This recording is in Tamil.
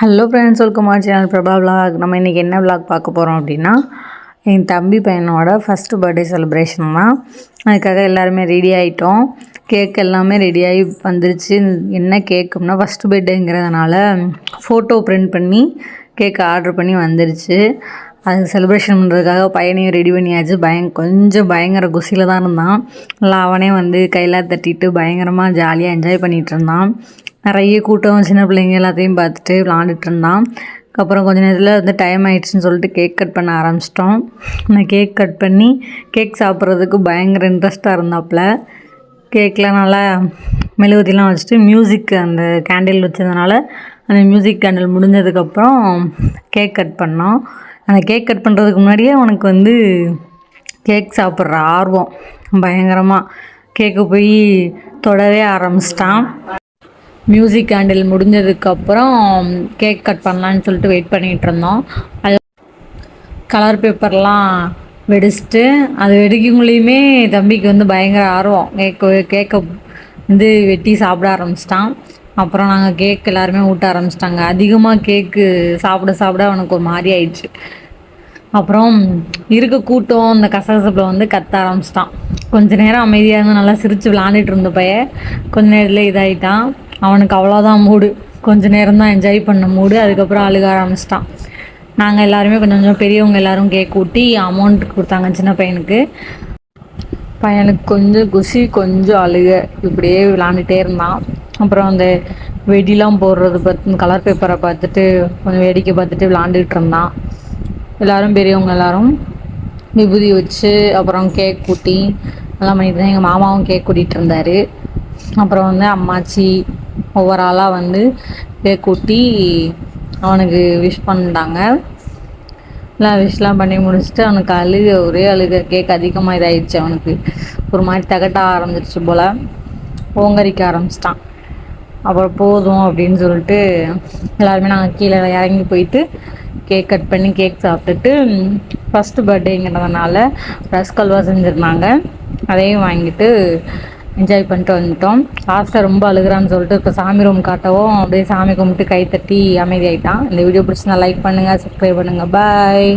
Hello friends welcome channel Prabha vlog நம்ம இன்றைக்கி என்ன விலாக் பார்க்க போகிறோம் அப்படின்னா என் தம்பி பையனோட ஃபஸ்ட்டு பர்த்டே செலிப்ரேஷன் தான். அதுக்காக எல்லாருமே ரெடி ஆகிட்டோம் கேக் எல்லாமே ரெடியாகி வந்துருச்சு. என்ன கேக்கும்னா ஃபஸ்ட்டு பர்த்டேங்கிறதுனால ஃபோட்டோ பிரிண்ட் பண்ணி கேக் ஆர்டர் பண்ணி வந்துருச்சு. அது செலிப்ரேஷன் பண்ணுறதுக்காக பையனையும் ரெடி பண்ணியாச்சு. பயங் கொஞ்சம் பயங்கர குசியில் தான் இருந்தான். நல்லா அவனே வந்து கையில் தட்டிட்டு பயங்கரமாக ஜாலியாக என்ஜாய் பண்ணிகிட்டு இருந்தான். நிறைய கூட்டம் சின்ன பிள்ளைங்க எல்லாத்தையும் பார்த்துட்டு விளாண்டுட்டு இருந்தான். அப்புறம் கொஞ்ச நேரத்தில் வந்து டைம் ஆயிடுச்சுன்னு சொல்லிட்டு கேக் கட் பண்ண ஆரம்பிச்சிட்டோம். நான் கேக் கட் பண்ணி கேக் சாப்பிட்றதுக்கு பயங்கர இன்ட்ரெஸ்ட்டாக இருந்தாப்புல கேக்கில் நல்லா மெழுகுதிலாம் வச்சுட்டு மியூசிக் அந்த கேண்டில் வச்சதுனால அந்த மியூசிக் கேண்டில் முடிஞ்சதுக்கப்புறம் கேக் கட் பண்ணோம். அந்த கேக் கட் பண்ணுறதுக்கு முன்னாடியே அவனுக்கு வந்து கேக் சாப்பிட்ற ஆர்வம் பயங்கரமாக கேக்கு போய் தொடவே ஆரம்பிச்சிட்டான். மியூசிக் ஹேண்டில் முடிஞ்சதுக்கப்புறம் கேக் கட் பண்ணலான்னு சொல்லிட்டு வெயிட் பண்ணிகிட்டு இருந்தோம். அது கலர் பேப்பர்லாம் வெடிச்சிட்டு அது வெடிக்குங்களையுமே தம்பிக்கு வந்து பயங்கர ஆர்வம். கேக்கு கேக்கை வந்து வெட்டி சாப்பிட ஆரம்பிச்சிட்டான். அப்புறம் நாங்கள் கேக் எல்லாருமே ஊட்ட ஆரம்பிச்சிட்டாங்க. அதிகமாக கேக்கு சாப்பிட சாப்பிட அவனுக்கு ஒரு மாதிரி ஆயிடுச்சு. அப்புறம் இருக்க கூட்டம் அந்த கசகசப்பில் வந்து கத்த ஆரம்பிச்சிட்டான். கொஞ்ச நேரம் அமைதியாக இருந்து நல்லா சிரித்து விளாண்டுட்டு இருந்த பையன் கொஞ்ச நேரத்தில் இதாகிட்டான் அவனுக்கு அவ்வளோதான் மூடு. கொஞ்ச நேரம் தான் என்ஜாய் பண்ண மூடு. அதுக்கப்புறம் அழுக ஆரம்பிச்சிட்டான். நாங்கள் எல்லாருமே கொஞ்சம் கொஞ்சம் பெரியவங்க எல்லோரும் கேக் ஊட்டி அமௌண்ட் கொடுத்தாங்க சின்ன பையனுக்கு. பையனுக்கு கொஞ்சம் குசி கொஞ்சம் அழுக. இப்படியே விளாண்டுட்டே இருந்தான். அப்புறம் அந்த வெடிலாம் போடுறது பார்த்து கலர் பேப்பரை பார்த்துட்டு கொஞ்சம் வேடிக்கை பார்த்துட்டு விளாண்டுக்கிட்டு இருந்தான். எல்லோரும் பெரியவங்க எல்லோரும் விபூதி வச்சு அப்புறம் கேக் கூட்டி எல்லாம் பண்ணிட்டு எங்கள் மாமாவும் கேக் கூட்டிகிட்டு இருந்தார். அப்புறம் வந்து அம்மாச்சி ஒவ்வொரு ஆளாக வந்து கேக் கூட்டி அவனுக்கு விஷ் பண்ணிட்டாங்க. எல்லாம் விஷ்லாம் பண்ணி முடிச்சுட்டு அவனுக்கு அழுக ஒரே அழுக கேக் அதிகமாக இதாகிடுச்சு அவனுக்கு. ஒரு மாதிரி தகட்ட ஆரம்பிச்சிருச்சு போல். ஓங்கரிக்க ஆரம்பிச்சிட்டான். அப்புறம் போதும் அப்படின்னு சொல்லிட்டு எல்லாருமே நாங்கள் கீழே இறங்கி போயிட்டு கேக் கட் பண்ணி கேக் சாப்பிட்டுட்டு ஃபஸ்ட்டு பர்த்டேங்கிறதுனால ரஸ்கல்வா செஞ்சுருந்தாங்க. அதையும் வாங்கிட்டு என்ஜாய் பண்ணிட்டு வந்துட்டோம். லாஸ்ட்டாக ரொம்ப அழுகிறான்னு சொல்லிட்டு இப்போ சாமி ரூம் காட்டவும் அப்படியே சாமி கும்பிட்டு கை தட்டி அமைதியாயிட்டான். இந்த வீடியோ பிடிச்சிருந்தா லைக் பண்ணுங்கள் சப்ஸ்கிரைப் பண்ணுங்கள் பாய்